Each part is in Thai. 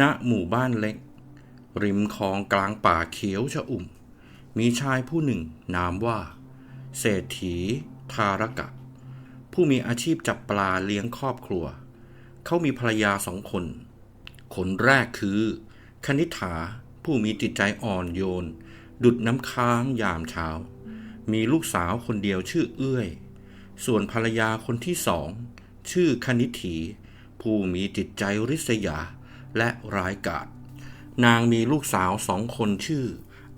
ณหมู่บ้านเล็ก ริมคลองกลางป่าเขียวชอุ่ม มีชายผู้หนึ่งนามว่า เศรษฐี ทารกะ ผู้มีอาชีพจับปลาเลี้ยงครอบครัว เขามีภรรยาสองคน คนแรกคือ คณิษฐาผู้มีจิตใจอ่อนโยน ดุดน้ำค้างยามเช้า มีลูกสาวคนเดียวชื่อเอื้อย ส่วนภรรยาคนที่สอง ชื่อคณิถี ผู้มีจิตใจริษยา และร้ายกาจนางมีลูกสาวสองคนชื่อ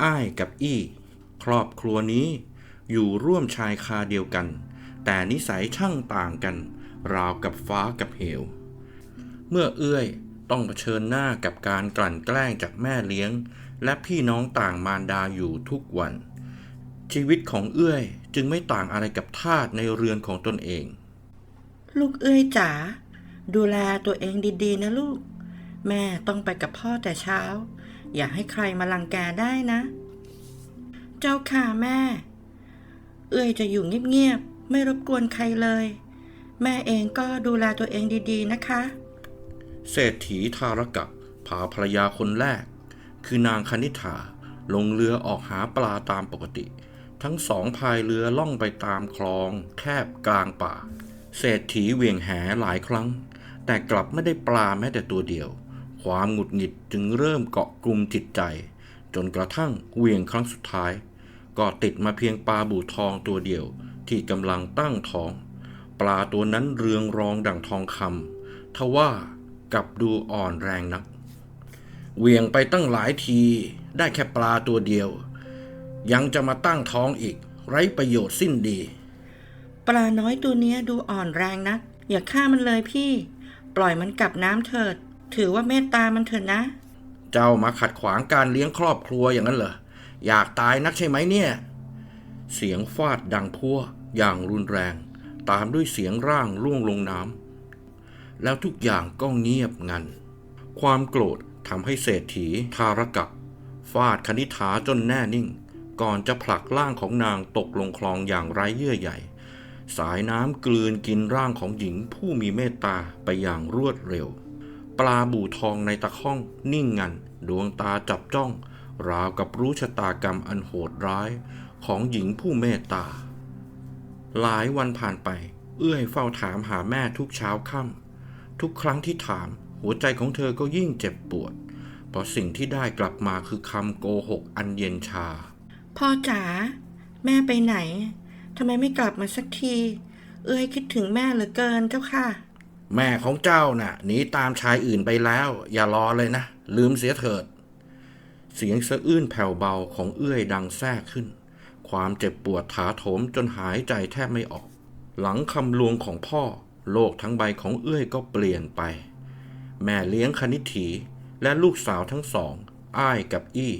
อ้ายกับอี้ ครอบครัวนี้ อยู่ร่วมชายคาเดียวกัน แต่นิสัยช่างต่างกัน ราวกับฟ้ากับเหว เมื่อเอื้อยต้องเผชิญหน้ากับการกลั่นแกล้งจากแม่เลี้ยง และพี่น้องต่างมารดาอยู่ทุกวัน ชีวิตของเอื้อยจึงไม่ต่างอะไรกับทาสในเรือนของตนเอง ลูกเอื้อยจ๋าดูแลตัวเองดีๆนะลูก แม่ต้องไปกับพ่อแต่เช้า อย่าให้ใครมาลังแกได้นะ เจ้าค่ะแม่ เอื้อยจะอยู่เงียบๆไม่รบกวนใครเลย แม่เองก็ดูแลตัวเองดีๆนะคะ เศรษฐีทารกะพาภรรยาคนแรก คือนางคณิษฐาลงเรือออกหาปลาตามปกติ ทั้งสองพายเรือล่องไปตามคลอง แคบกลางป่า เศรษฐีเวียงแหหลายครั้ง แต่กลับไม่ได้ปลาแม้แต่ตัวเดียว ความหงุดหงิดจึงเริ่มเกาะกลุ่มจิตใจ จนกระทั่งเหวี่ยงครั้งสุดท้าย ก็ติดมาเพียงปลาบู่ทองตัวเดียวที่กำลังตั้งท้อง ปลาตัวนั้นเรืองรองดั่งทองคำทว่ากับดูอ่อนแรงนักเหวี่ยงไปตั้งหลายทีได้แค่ปลาตัวเดียว ยังจะมาตั้งท้องอีก ไร้ประโยชน์สิ้นดี ปลาน้อยตัวนี้ดูอ่อนแรงนัก อย่าฆ่ามันเลยพี่ ปล่อยมันกลับน้ำเถิด ถือว่าเมตตามันเถิดนะ เจ้ามาขัดขวางการเลี้ยงครอบครัวอย่างนั้นเหรอ อยากตายนักใช่ไหมเนี่ย เสียงฟาดดังพัวอย่างรุนแรง ตามด้วยเสียงร่างล่วงลงน้ำแล้วทุกอย่างก็เงียบงัน ความโกรธทำให้เศรษฐีทารกะฟาดคณิษฐาจนแน่นิ่ง ก่อนจะผลักร่างของนางตกลงคลองอย่างไร้เยื่อใยสายน้ำกลืนกินร่างของหญิงผู้มีเมตตาไปอย่างรวดเร็ว ปลาบู่ทองในตะข้องนิ่งงันดวงตาจับจ้อง ราวกับรู้ชะตากรรมอันโหดร้ายของหญิงผู้เมตตา หลายวันผ่านไป เอื้อยเฝ้าถามหาแม่ทุกเช้าค่ำทุกครั้งที่ถามหัวใจของเธอก็ยิ่งเจ็บปวด เพราะสิ่งที่ได้กลับมาคือคำโกหกอันเย็นชา พ่อจ๋าแม่ไปไหนทำไมไม่กลับมาสักที เอื้อยคิดถึงแม่เหลือเกินเจ้าค่ะ แม่ของเจ้าน่ะหนีตามชายอื่นไปแล้ว อย่ารอเลยนะ ลืมเสียเถิด เสียงสะอื้นแผ่วเบาของเอื้อยดังแทรกขึ้น ความเจ็บปวดถาโถมจนหายใจแทบไม่ออก หลังคำลวงของพ่อ โลกทั้งใบของเอื้อยก็เปลี่ยนไป แม่เลี้ยงคณิถีและลูกสาวทั้งสอง อ้ายกับอี้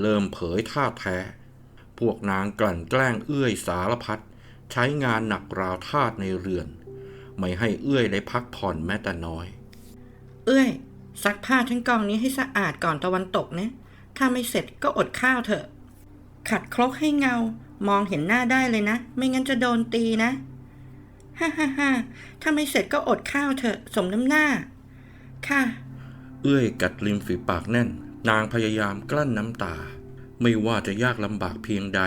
เริ่มเผยท่าแท้ พวกนางกลั่นแกล้งเอื้อยสารพัดใช้งานหนักราวทาสในเรือน ไม่ให้เอื้อยได้พักผ่อนแม้แต่น้อย เอ้ยซักผ้าทั้งกองนี้ให้สะอาดก่อนตะวันตกนะ ถ้าไม่เสร็จก็อดข้าวเถอะ ขัดครกให้เงา มองเห็นหน้าได้เลยนะ ไม่งั้นจะโดนตีนะ ฮ่าฮ่าฮ่าถ้าไม่เสร็จก็อดข้าวเถอะ สมน้ำหน้า ค่ะ เอื้อยกัดริมฝีปากแน่น นางพยายามกลั้นน้ำตา ไม่ว่าจะยากลำบากเพียงใด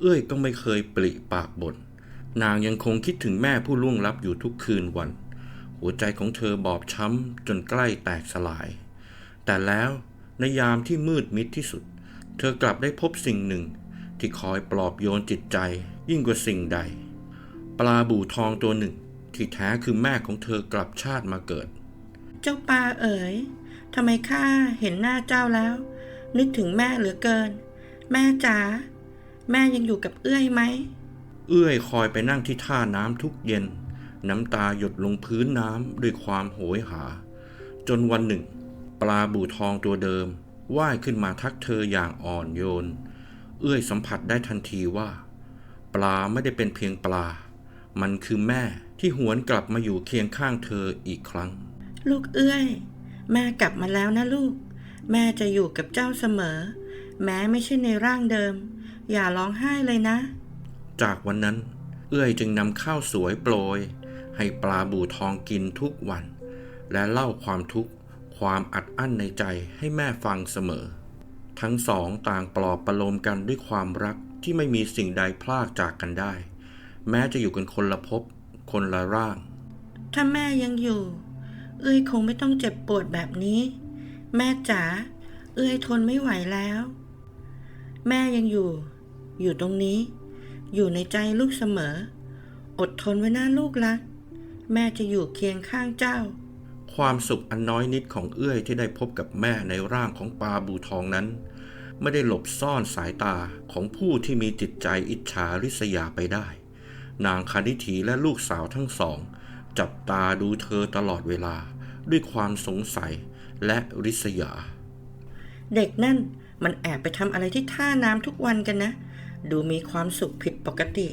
เอื้อยก็ไม่เคยปริปากบ่นน นางยังคงคิดถึงแม่ผู้ล่วงลับอยู่ทุกคืนวัน หัวใจของเธอบอบช้ำจนใกล้แตกสลาย แต่แล้วในยามที่มืดมิดที่สุด เธอกลับได้พบสิ่งหนึ่ง ที่คอยปลอบโยนจิตใจยิ่งกว่าสิ่งใด ปลาบู่ทองตัวหนึ่ง ที่แท้คือแม่ของเธอกลับชาติมาเกิด เจ้าปลาเอ๋ยทำไมข้าเห็นหน้าเจ้าแล้ว นึกถึงแม่เหลือเกิน แม่จ๋าแม่ยังอยู่กับเอื้อยไหม เอื้อยคอยไปนั่งที่ท่าน้ำทุกเย็น น้ำตาหยดลงพื้นน้ำด้วยความโหยหา จนวันหนึ่ง ปลาบู่ทองตัวเดิมว่ายขึ้นมาทักเธออย่างอ่อนโยน เอื้อยสัมผัสได้ทันทีว่า ปลาไม่ได้เป็นเพียงปลา มันคือแม่ที่หวนกลับมาอยู่เคียงข้างเธออีกครั้ง ลูกเอื้อย แม่กลับมาแล้วนะลูก แม่จะอยู่กับเจ้าเสมอ แม้ไม่ใช่ในร่างเดิม อย่าร้องไห้เลยนะ จากวันนั้น เอื้อยจึงนำข้าวสวยโปรย ให้ปลาบู่ทองกินทุกวัน และเล่าความทุกข์ความอัดอั้นในใจให้แม่ฟังเสมอ ทั้งสองต่างปลอบประโลมกันด้วยความรักที่ไม่มีสิ่งใดพลากจากกันได้ แม้จะอยู่กันคนละภพคนละร่าง ถ้าแม่ยังอยู่ เอื้อยคงไม่ต้องเจ็บปวดแบบนี้ แม่จ๋าเอื้อยทนไม่ไหวแล้ว แม่ยังอยู่ อยู่ตรงนี้ อยู่ในใจลูกเสมอ อดทนไว้นะลูกรัก แม่จะอยู่เคียงข้างเจ้า ความสุขอันน้อยนิดของเอื้อยที่ได้พบกับแม่ในร่างของปลาบูทองนั้น ไม่ได้หลบซ่อนสายตาของผู้ที่มีจิตใจอิจฉาริษยาไปได้ นางคณิธีและลูกสาวทั้งสอง จับตาดูเธอตลอดเวลาด้วยความสงสัยและริษยา เด็กนั่นมันแอบไปทำอะไรที่ท่าน้ำทุกวันกันนะ ดูมีความสุขผิดปกติ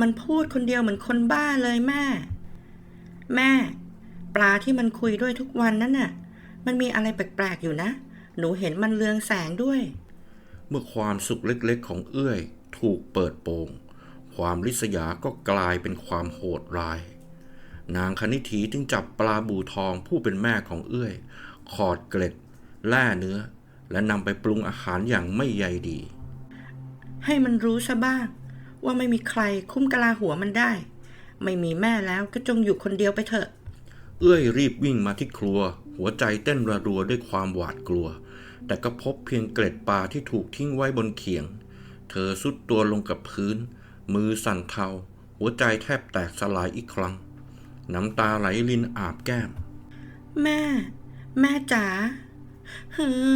มันพูดคนเดียวเหมือนคนบ้าเลยแม่ แม่ ปลาที่มันคุยด้วยทุกวันนั้นน่ะ มันมีอะไรแปลกๆอยู่นะ หนูเห็นมันเลืองแสงด้วย เมื่อความสุขเล็กๆของเอื้อย ถูกเปิดโปง ความริษยาก็กลายเป็นความโหดร้าย นางคณิธีจึงจับปลาบูทองผู้เป็นแม่ของเอื้อย ขอดเกล็ด แล่เนื้อ และนำไปปรุงอาหารอย่างไม่ใยดี ให้มันรู้ซะบ้าง ว่าไม่มีใครคุ้มกะลาหัวมันได้ ไม่มีแม่แล้วก็จงอยู่คนเดียวไปเถอะ เอื้อยรีบวิ่งมาที่ครัว หัวใจเต้นระรัวด้วยความหวาดกลัว แต่ก็พบเพียงเกล็ดปลาที่ถูกทิ้งไว้บนเขียง เธอสุดตัวลงกับพื้น มือสั่นเทา หัวใจแทบแตกสลายอีกครั้ง น้ำตาไหลลินอาบแก้ม แม่ แม่จ๋าฮือ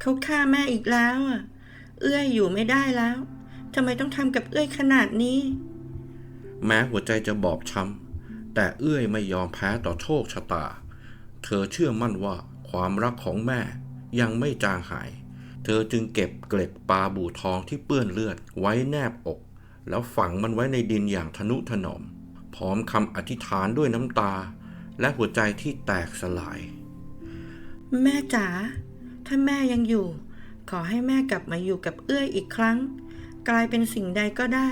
เขาฆ่าแม่อีกแล้วอะ เอื้อยอยู่ไม่ได้แล้วทำไมต้องทำกับเอื้อยขนาดนี้ แม้หัวใจจะบอบช้ำแต่เอื้อยไม่ยอมแพ้ต่อโชคชะตา เธอเชื่อมั่นว่าความรักของแม่ยังไม่จางหาย เธอจึงเก็บเกล็ดปลาบูทองที่เปื้อนเลือดไว้แนบอก แล้วฝังมันไว้ในดินอย่างทนุถนอม พร้อมคำอธิษฐานด้วยน้ำตา และหัวใจที่แตกสลาย แม่จ๋าถ้าแม่ยังอยู่ ขอให้แม่กลับมาอยู่กับเอื้อยอีกครั้ง กลายเป็นสิ่งใดก็ได้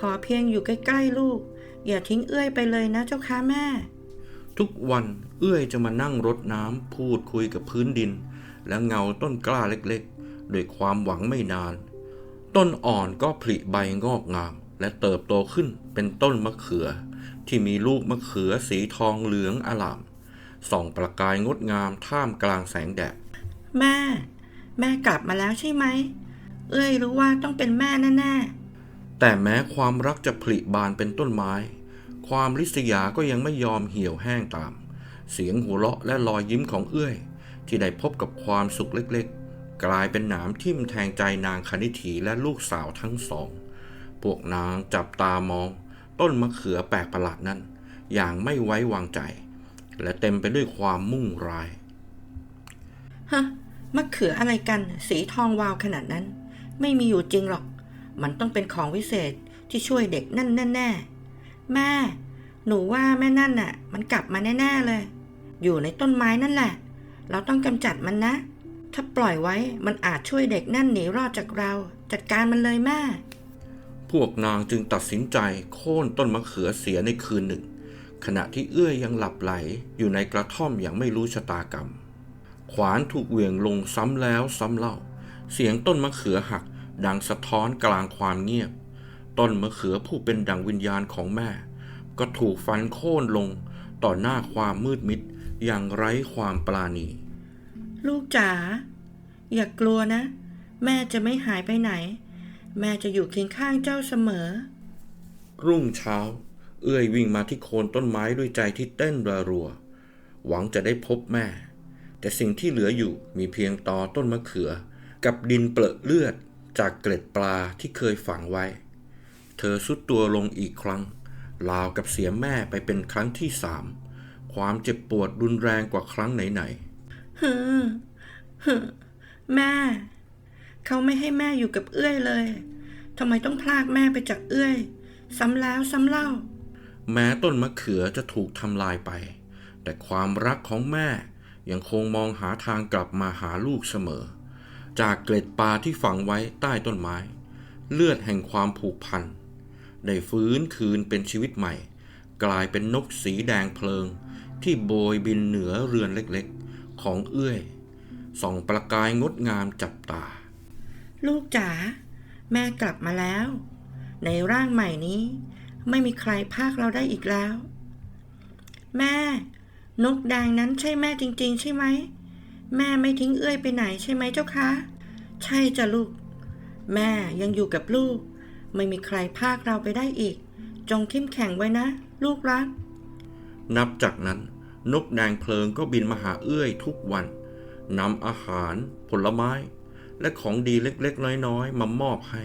ขอเพียงอยู่ใกล้ๆลูก อย่าทิ้งเอื้อยไปเลยนะเจ้าค่ะแม่ ทุกวันเอื้อยจะมานั่งรดน้ำพูดคุยกับพื้นดิน และเงาต้นกล้าเล็กๆด้วยความหวังไม่นาน ต้นอ่อนก็ผลิใบงอกงาม และเติบโตขึ้นเป็นต้นมะเขือ ที่มีลูกมะเขือสีทองเหลืองอลามส่องประกายงดงามท่ามกลางแสงแดดแม่ แม่กลับมาแล้วใช่ไหม เอ้ยรู้ว่าต้องเป็นแม่แน่แต่แม้ความรักจะผลิบานเป็นต้นไม้ ความริษยาก็ยังไม่ยอมเหี่ยวแห้งตาม เสียงหัวเราะและรอยยิ้มของเอื้อย ที่ได้พบกับความสุขเล็กๆ กลายเป็นหนามทิ่มแทงใจนางคณิธีและลูกสาวทั้งสอง พวกนางจับตามอง ต้นมะเขือแปลกประหลาดนั้น อย่างไม่ไว้วางใจ และเต็มไปด้วยความมุ่งร้ายๆฮะ มะเขืออะไรกันสีทองวาวขนาดนั้น ไม่มีอยู่จริงหรอก มันต้องเป็นของวิเศษที่ช่วยเด็กนั่นแน่แม่ หนูว่าแม่นั่นน่ะ มันกลับมาแน่ๆเลย อยู่ในต้นไม้นั่นแหละ เราต้องกำจัดมันนะ ถ้าปล่อยไว้มันอาจช่วยเด็กนั่นหนีรอดจากเรา จัดการมันเลยแม่ พวกนางจึงตัดสินใจโค่นต้นมะเขือเสียในคืนหนึ่ง ขณะที่เอื้อยยังหลับไหลอยู่ในกระท่อมอย่างไม่รู้ชะตากรรม ขวานถูกเหวี่ยงลงซ้ำแล้วซ้ำเล่า เสียงต้นมะเขือหักดังสะท้อนกลางความเงียบ ต้นมะเขือผู้เป็นดังวิญญาณของแม่ ก็ถูกฟันโค่นลงต่อหน้าความมืดมิดอย่างไร้ความปราณี ลูกจ๋าอย่ากลัวนะ แม่จะไม่หายไปไหน แม่จะอยู่เคียงข้างเจ้าเสมอ รุ่งเช้า เอื้อยวิ่งมาที่โคนต้นไม้ด้วยใจที่เต้นระรัวหวังจะได้พบแม่ แต่สิ่งที่เหลืออยู่มีเพียงตอต้นมะเขือ กับดินเปรอะเลือดจากเกล็ดปลาที่เคยฝังไว้ เธอสุดตัวลงอีกครั้งราวกับเสียแม่ไปเป็นครั้งที่สามความเจ็บปวดรุนแรงกว่าครั้งไหนๆฮึฮึแม่ เขาไม่ให้แม่อยู่กับเอื้อยเลยทำไมต้องพลากแม่ไปจากเอื้อย ซ้ำแล้วซ้ำเล่า แม้ต้นมะเขือจะถูกทำลายไป แต่ความรักของแม่ ยังคงมองหาทางกลับมาหาลูกเสมอ จากเกล็ดปลาที่ฝังไว้ใต้ต้นไม้ เลือดแห่งความผูกพันได้ฟื้นคืนเป็นชีวิตใหม่ กลายเป็นนกสีแดงเพลิง ที่โบยบินเหนือเรือนเล็กๆ ของเอื้อยส่องประกายงดงามจับตา ลูกจ๋าแม่กลับมาแล้ว ในร่างใหม่นี้ ไม่มีใครพากเราได้อีกแล้ว แม่ นกแดงนั้นใช่แม่จริง ๆ ใช่ไหม แม่ไม่ทิ้งเอื้อยไปไหนใช่ไหมเจ้าคะ ใช่จ้ะลูก แม่ยังอยู่กับลูก ไม่มีใครพากเราไปได้อีก จงเข้มแข็งไว้นะ ลูกรัก นับจากนั้นนกแดงเพลิงก็บินมาหาเอื้อยทุกวันนำอาหาร ผลไม้ และของดีเล็กๆ น้อยๆ มามอบให้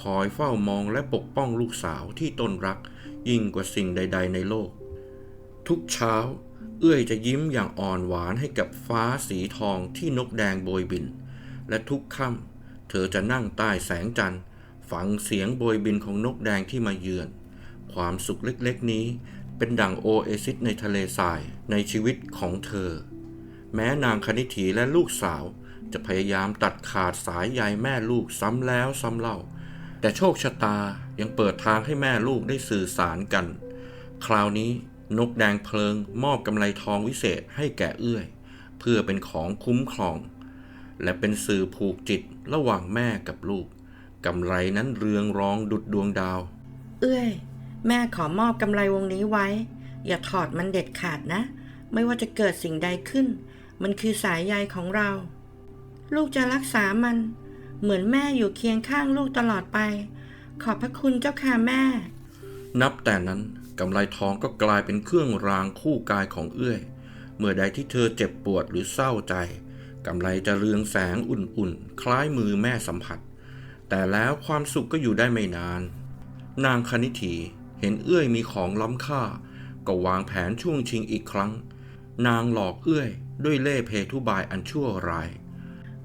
คอยเฝ้ามองและปกป้องลูกสาวที่ตนรักยิ่งกว่าสิ่งใด ๆ ในโลก ทุกเช้า เอื้อยจะยิ้มอย่างอ่อนหวานให้กับฟ้าสีทองที่นกแดงโบยบิน และทุกค่ำเธอจะนั่งใต้แสงจันทร์ฟังเสียงโบยบินของนกแดงที่มาเยือน ความสุขเล็กๆนี้เป็นดั่งโอเอซิสในทะเลทรายในชีวิตของเธอ แม้นางคณิถีและลูกสาว จะพยายามตัดขาดสายใยแม่ลูกซ้ำแล้วซ้ำเล่า แต่โชคชะตายังเปิดทางให้แม่ลูกได้สื่อสารกัน คราวนี้ นกแดงเพลิงมอบกำไรทองวิเศษให้แก่เอื้อย เพื่อเป็นของคุ้มครอง และเป็นสื่อผูกจิตระหว่างแม่กับลูกกำไรนั้นเรืองรองดุดดวงดาว เอื้อย แม่ขอมอบกำไรวงนี้ไว้ อย่าถอดมันเด็ดขาดนะ ไม่ว่าจะเกิดสิ่งใดขึ้น มันคือสายใยของเรา ลูกจะรักษามัน เหมือนแม่อยู่เคียงข้างลูกตลอดไป ขอบพระคุณเจ้าค่ะแม่ นับแต่นั้น กำไรทองก็กลายเป็นเครื่องรางคู่กายของเอื้อย เมื่อใดที่เธอเจ็บปวดหรือเศร้าใจกำไรจะเรืองแสงอุ่นๆ คล้ายมือแม่สัมผัส แต่แล้วความสุขก็อยู่ได้ไม่นาน นางคณิถีเห็นเอื้อยมีของล้ำค่า ก็วางแผนช่วงชิงอีกครั้ง นางหลอกเอื้อยด้วยเล่ห์เพทุบายอันชั่วร้าย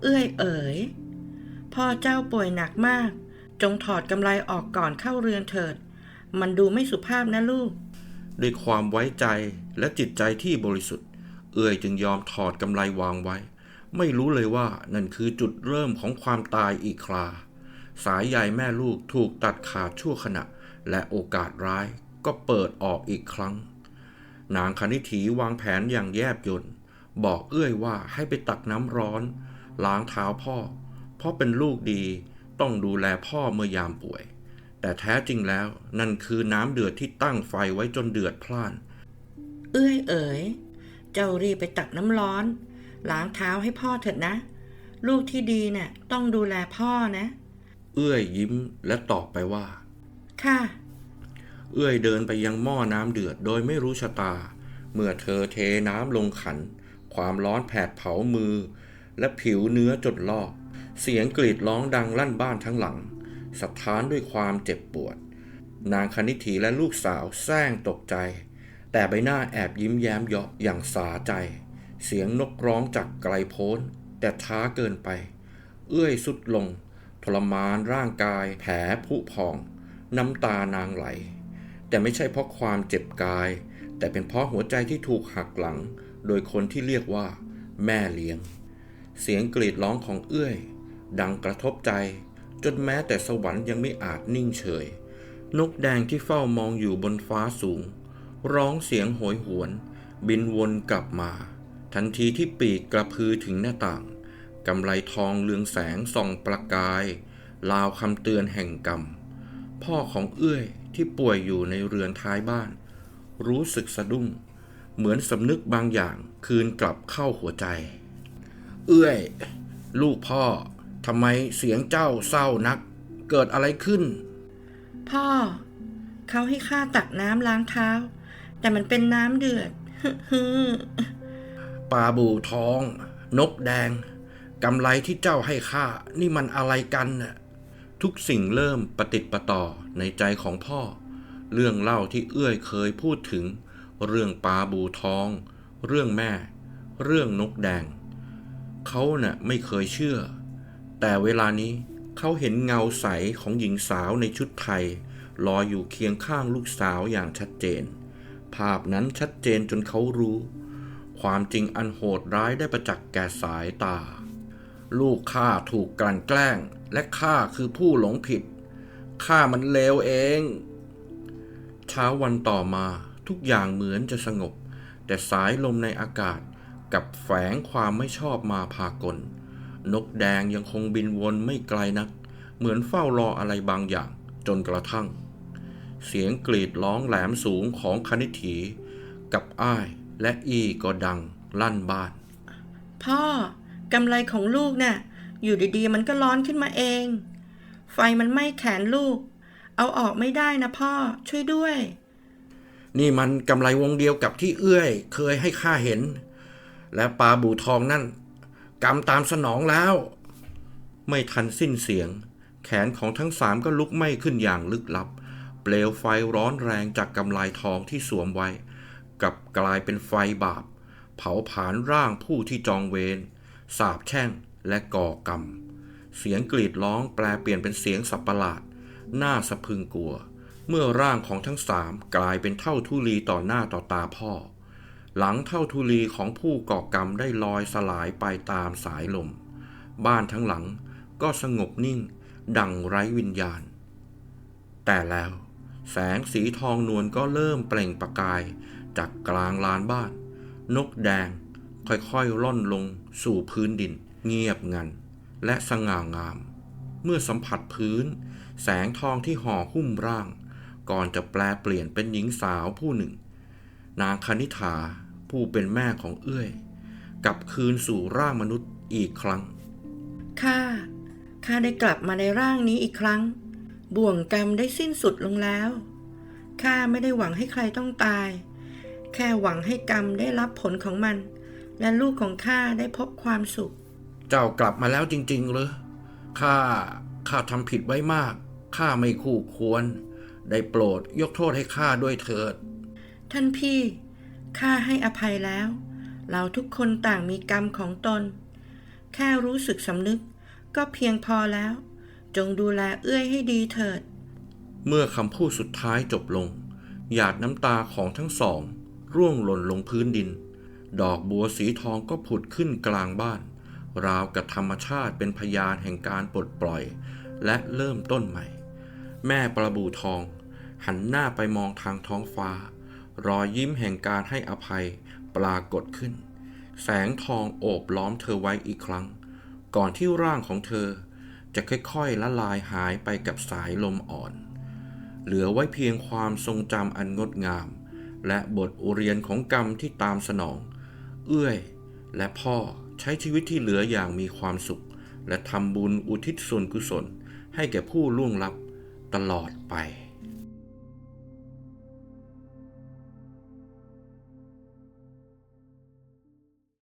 เอื้อยเอ๋ยพ่อเจ้าป่วยหนักมาก จงถอดกำไรออกก่อนเข้าเรือนเถิด มันดูไม่สุภาพนะลูก ด้วยความไว้ใจและจิตใจที่บริสุทธิ์ เอื้อยจึงยอมถอดกำไรวางไว้ ไม่รู้เลยว่านั่นคือจุดเริ่มของความตายอีกครา สายใยแม่ลูกถูกตัดขาดชั่วขณะ และโอกาสร้ายก็เปิดออกอีกครั้ง นางคณิถีวางแผนอย่างแยบยลบอกเอื้อยว่าให้ไปตักน้ำร้อน ล้างเท้าพ่อ เพราะเป็นลูกดีต้องดูแลพ่อเมื่อยามป่วย แต่แท้จริงแล้วนั่นคือน้ำเดือดที่ตั้งไฟไว้จนเดือดพล่าน เอื้อยเอ๋ย เจ้ารีบไปตักน้ำร้อน ล้างเท้าให้พ่อเถิดนะ ลูกที่ดีเนี่ยต้องดูแลพ่อนะ เอื้อยยิ้มและตอบไปว่า ค่ะ เอื้อยเดินไปยังหม้อน้ำเดือดโดยไม่รู้ชะตา เมื่อเธอเทน้ำลงขัน ความร้อนแผดเผามือ และผิวเนื้อจนลอก เสียงกรีดร้องดังลั่นบ้านทั้งหลัง สะท้านด้วยความเจ็บปวด นางคณิถีและลูกสาวแซงตกใจ แต่ใบหน้าแอบยิ้มแย้มเยาะอย่างสาใจ เสียงนกร้องจากไกลโพ้น แต่ช้าเกินไป เอื้อยสุดลง ทรมานร่างกาย แผลผุพอง น้ำตานางไหล แต่ไม่ใช่เพราะความเจ็บกาย แต่เป็นเพราะหัวใจที่ถูกหักหลัง โดยคนที่เรียกว่า แม่เลี้ยง เสียงกรีดร้องของเอื้อย ดังกระทบใจ จนแม้แต่สวรรค์ยังไม่อาจนิ่งเฉย นกแดงที่เฝ้ามองอยู่บนฟ้าสูง ร้องเสียงโหยหวน บินวนกลับมา ทันทีที่ปีกกระพือถึงหน้าต่างกำไรทองเรืองแสงส่องประกาย ลาวคำเตือนแห่งกรรม พ่อของเอื้อยที่ป่วยอยู่ในเรือนท้ายบ้าน รู้สึกสะดุ้ง เหมือนสำนึกบางอย่างคืนกลับเข้าหัวใจ เอื้อย ลูกพ่อ ทำไมเสียงเจ้าเศร้านัก เกิดอะไรขึ้น พ่อ เขาให้ข้าตักน้ำล้างเท้า แต่มันเป็นน้ำเดือดฮึมปลาบูทอง นกแดงกำไรที่เจ้าให้ข้านี่มันอะไรกันน่ะทุกสิ่งเริ่มประติดประต่อในใจของพ่อ เรื่องเล่าที่เอื้อยเคยพูดถึง เรื่องปลาบูทอง เรื่องแม่ เรื่องนกแดง เขาน่ะไม่เคยเชื่อ แต่เวลานี้เขาเห็นเงาใสของหญิงสาวในชุดไทยลอยอยู่เคียงข้างลูกสาวอย่างชัดเจน ภาพนั้นชัดเจนจนเขารู้ ความจริงอันโหดร้ายได้ประจักษ์แก่สายตา ลูกข้าถูกกลั่นแกล้ง และข้าคือผู้หลงผิดข้ามันเลวเองเช้าวันต่อมาทุกอย่างเหมือนจะสงบ แต่สายลมในอากาศกับแฝงความไม่ชอบมาพากล นกแดงยังคงบินวนไม่ไกลนัก เหมือนเฝ้ารออะไรบางอย่างจนกระทั่ง เสียงกรีดร้องแหลมสูงของคณิตถี กับอ้ายและอีก็ดังลั่นบ้าน พ่อกำไรของลูกน่ะ อยู่ดีๆ มันก็ร้อนขึ้นมาเอง ไฟมันไหม้แขนลูก เอาออกไม่ได้นะพ่อช่วยด้วย นี่มันกำไรวงเดียวกับที่เอื้อย เคยให้ข้าเห็น และปลาบูทองนั่น กำตามสนองแล้ว ไม่ทันสิ้นเสียง แขนของทั้งสามก็ลุกไหม้ขึ้นอย่างลึกลับ เปลวไฟร้อนแรงจากกำไลทองที่สวมไว้ กับกลายเป็นไฟบาป เผาผลาญร่างผู้ที่จองเวรสาบแช่งและก่อกรรม เสียงกรีดร้องแปลเปลี่ยนเป็นเสียงสับประหลาด น่าสะพึงกลัว เมื่อร่างของทั้งสามกลายเป็นเท่าทุลีต่อหน้าต่อตาพ่อ หลังเท่าทุลีของผู้ก่อกรรมได้ลอยสลายไปตามสายลม บ้านทั้งหลังก็สงบนิ่ง ดังไร้วิญญาณ แต่แล้วแสงสีทองนวลก็เริ่มเปล่งประกายจากกลางลานบ้าน นกแดงค่อยๆล่อนลงสู่พื้นดิน เงียบงัน และสง่างาม เมื่อสัมผัสพื้น แสงทองที่ห่อหุ้มร่าง ก่อนจะแปลเปลี่ยนเป็นหญิงสาวผู้หนึ่ง นางคณิษฐา ผู้เป็นแม่ของเอื้อย กลับคืนสู่ร่างมนุษย์อีกครั้ง ข้า ข้าได้กลับมาในร่างนี้อีกครั้ง บ่วงกรรมได้สิ้นสุดลงแล้ว ข้าไม่ได้หวังให้ใครต้องตาย แค่หวังให้กรรมได้รับผลของมัน และลูกของข้าได้พบความสุข เจ้ากลับมาแล้วจริงๆ เหรอข้า ข้าทำผิดไว้มาก ข้าไม่คู่ควร ได้โปรดยกโทษให้ข้าด้วยเถิด ท่านพี่ ข้าให้อภัยแล้ว เราทุกคนต่างมีกรรมของตน แค่รู้สึกสำนึกก็เพียงพอแล้ว จงดูแลเอื้อยให้ดีเถิด เมื่อคำพูดสุดท้ายจบลง หยาดน้ำตาของทั้งสอง ร่วงหล่นลงพื้นดิน ดอกบัวสีทองก็ผุดขึ้นกลางบ้าน ราวกับธรรมชาติเป็นพยานแห่งการปลดปล่อย และเริ่มต้นใหม่ แม่ปลาบูทอง หันหน้าไปมองทางท้องฟ้า รอยยิ้มแห่งการให้อภัยปรากฏขึ้น แสงทองโอบล้อมเธอไว้อีกครั้ง ก่อนที่ร่างของเธอ จะค่อยๆละลายหายไปกับสายลมอ่อน เหลือไว้เพียงความทรงจำอันงดงาม และบทเรียนของกรรมที่ตามสนอง เอื้อย และพ่อใช้ชีวิตที่เหลืออย่างมีความสุข และทำบุญอุทิศส่วนกุศลให้แก่ผู้ล่วงลับตลอดไป